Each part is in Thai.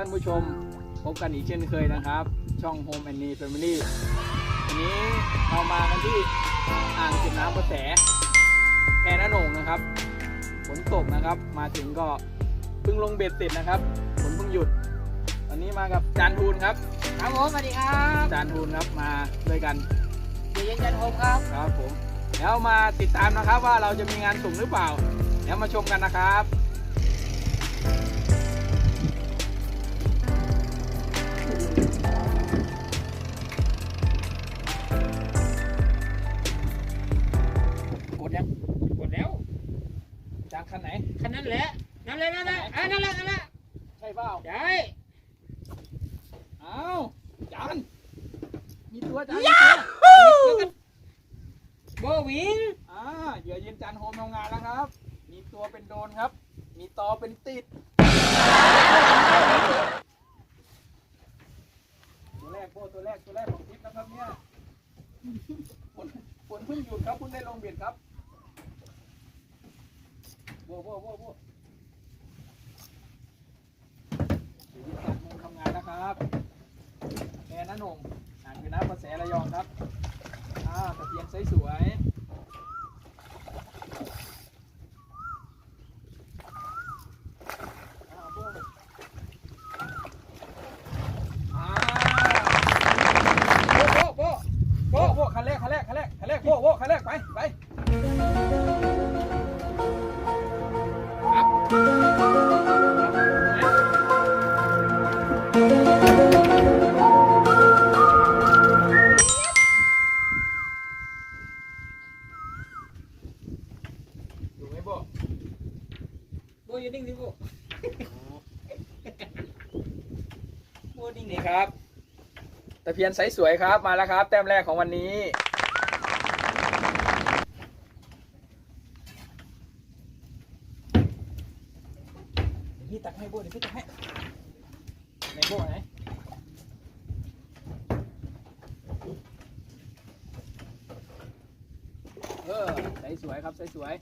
านผู้ชมพบกันอีกเช่นเคยนะครับ ช่อง Home and Me Family วันนี้เรามากันที่อ่างเก็บน้ำประแสแพน้าโหนงนะครับฝนตกนะครับ มาถึงก็เพิ่งลงเบ็ดเสร็จนะครับฝนเพิ่งหยุด วันนี้มากับจานทูนครับครับผมสวัสดีครับจานทูนครับมาด้วยกันเดี๋ยวเย็นจันโฮมครับครับผมแล้วมาติดตามนะครับว่าเราจะมีงานส่งหรือเปล่า แล้วมาชมกันนะครับ คันไหน คันนั้นแหละ นั่นเลยนั่นแหละอ่านั่นแหละนั่นแหละใช่เปล่าได้อ้าวจานมีตัวจานมีตัวโบวิงอ่าเหยื่อเย็นจานโฮมทำงานแล้วครับ มีตัวเป็นโดนครับ มีตอเป็นติดตัวแรกโบตัวแรกตัวแรกของทริปนะครับเนี่ยฝนฝนเพิ่งหยุดครับเพิ่งได้ลงเบียดครับโบโบโบโบชีวิตจัดมุมทำงานนะครับแกน้าหนงอ่านอยู่นะภาษาระยองครับอ่าตะเพียนสวยๆ อยู่ไหมโบ้โบอยู่นิ่งสิโบโบนิ่งนี่ครับตะเพียนไซส์สวยครับมาแล้วครับ แต้มแรกของวันนี้เดี๋ยวพี่ตักให้โบ้เดี๋ยวพี่ตักให้ ไหนโบ้ไหนเออไซส์สวยครับไซส์สวย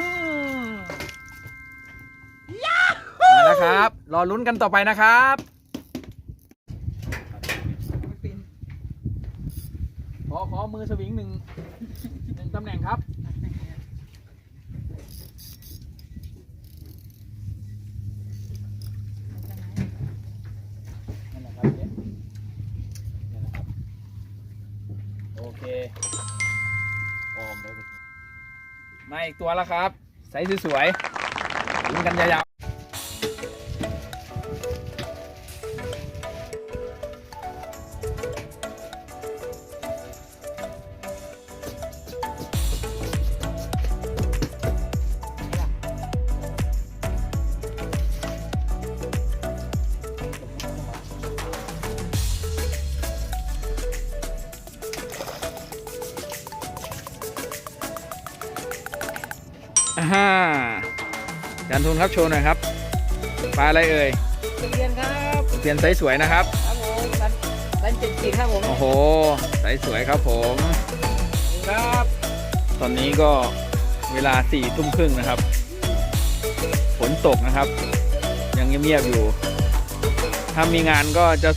มาแล้วครับ รอลุ้นกันต่อไปนะครับ ขอขอมือสวิงหนึ่งหนึ่งตำแหน่งครับ นั่นแหละครับเจ๊นั่นแหละครับ โอเคโอมได้ไปมาอีกตัวแล้วครับ ใสสวยๆลุ้นกันยาวๆ อ่าฮ่าจานทุนครับโชว์หน่อยครับปลาอะไรเอ่ยเรียนครับเปลี่ยนไซส์สวยนะครับครับผมรันรันเจ็ดขีดครับผมโอ้โหไซส์สวยครับผม ครับ ตอนนี้ก็เวลาสี่ทุ่มครึ่งนะครับ ฝนตกนะครับ ยังเงียบๆอยู่ ถ้ามีงานก็จะ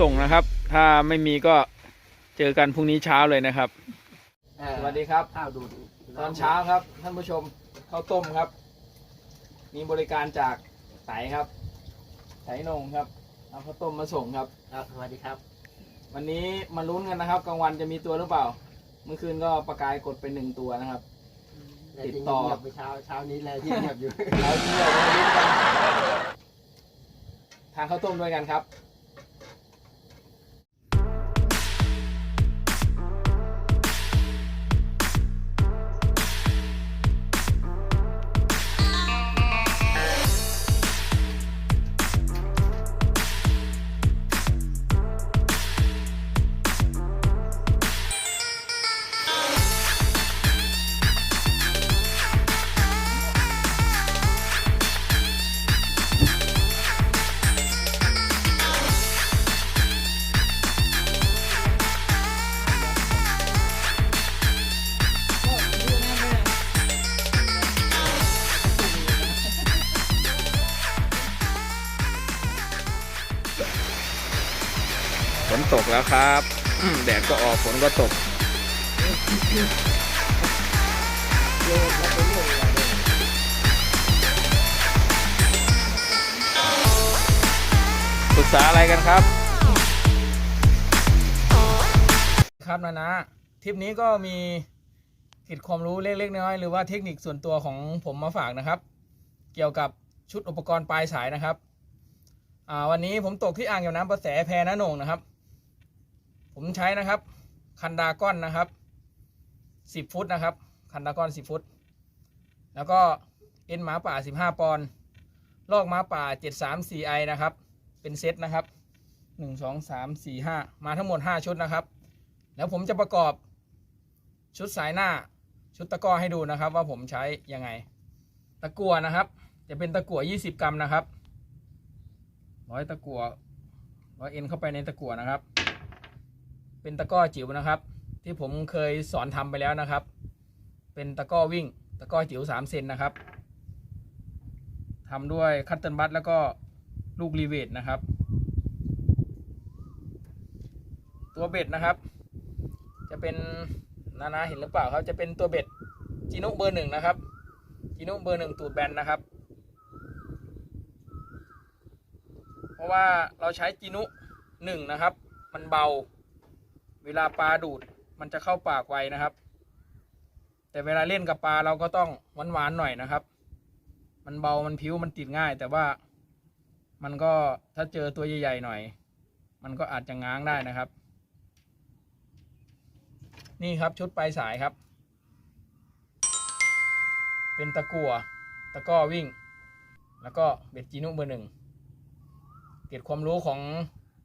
ส่งนะครับ ถ้าไม่มีก็เจอกันพรุ่งนี้เช้าเลยนะครับ สวัสดีครับ ข้าวดูดตอนเช้าครับท่านผู้ชม ข้าวต้มครับ มีบริการจากไตครับไตนงครับเอาข้าวต้มมาส่งครับ ครับสวัสดีครับ วันนี้มาลุ้นกันนะครับกลางวันจะมีตัวหรือเปล่า เมื่อคืนก็ประกายกดไปหนึ่งตัวนะครับ ติดต่อเงียบไปเช้าเช้านี้เลยที่เงียบอยู่เราที่เรามาลุ้นกันทานข้าวต้มด้วยกันครับ ตกแล้วครับแดดก็ออกฝนก็ตกปรึกษาอะไรกันครับ ครับนะนะทริปนี้ก็มีเกร็ดความรู้เล็กๆน้อยๆหรือว่าเทคนิคส่วนตัวของผมมาฝากนะครับ เกี่ยวกับชุดอุปกรณ์ปลายสายนะครับวันนี้ผมตกที่อ่างเก็บน้ำประแสแพน้าหนงนะครับ ผมใช้นะครับ คันดาก้อนนะครับ10ฟุตนะครับ คันดาก้อน10ฟุต แล้วก็เอ็นหมาป่า15ปอนด์ลอกหมาป่า 734i นะครับ เป็นเซตนะครับ1 2 3 4 5มาทั้งหมด5ชุดนะครับ แล้วผมจะประกอบชุดสายหน้าชุดตะก้อให้ดูนะครับ ว่าผมใช้ยังไง ตะกั่วนะครับ จะเป็นตะกั่ว20กรัมนะครับร้อยตะกั่วร้อยเอ็นเข้าไปในตะกั่วนะครับ เป็นตะก้อจิ๋วนะครับ ที่ผมเคยสอนทำไปแล้วนะครับ เป็นตะก้อวิ่ง ตะก้อจิ๋ว3เซนนะครับทำด้วยคัตเติลบัตแล้วก็ลูกรีเวทนะครับ ตัวเบ็ดนะครับ จะเป็นนานาเห็นหรือเปล่าครับจะเป็นตัวเบ็ดจีนุเบอร์หนึ่งนะครับจีนุเบอร์หนึ่งตูดแบนนะครับ เพราะว่าเราใช้จีนุหนึ่งนะครับ มันเบา เวลาปลาดูดมันจะเข้าปากไวนะครับ แต่เวลาเล่นกับปลาเราก็ต้องหวานๆหน่อยนะครับ มันเบามันผิวมันติดง่าย แต่ว่ามันก็ถ้าเจอตัวใหญ่ๆหน่อย มันก็อาจจะง้างได้นะครับ นี่ครับชุดปลายสายครับ เป็นตะกั่วตะก้อวิ่ง แล้วก็เบ็ดจีนุเบอร์หนึ่งเก็บความรู้ของ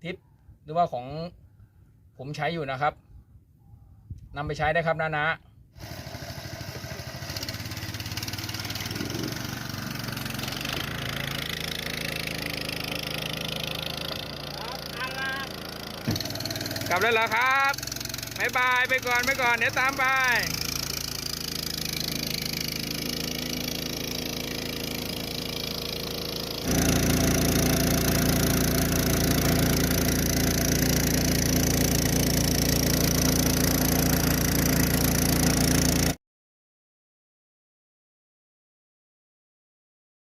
ทิปหรือว่าของ ผมใช้อยู่นะครับนำไปใช้ได้ครับนะนะกลับแล้วเหรอครับบายบายไปก่อนไปก่อนเดี๋ยวตามไป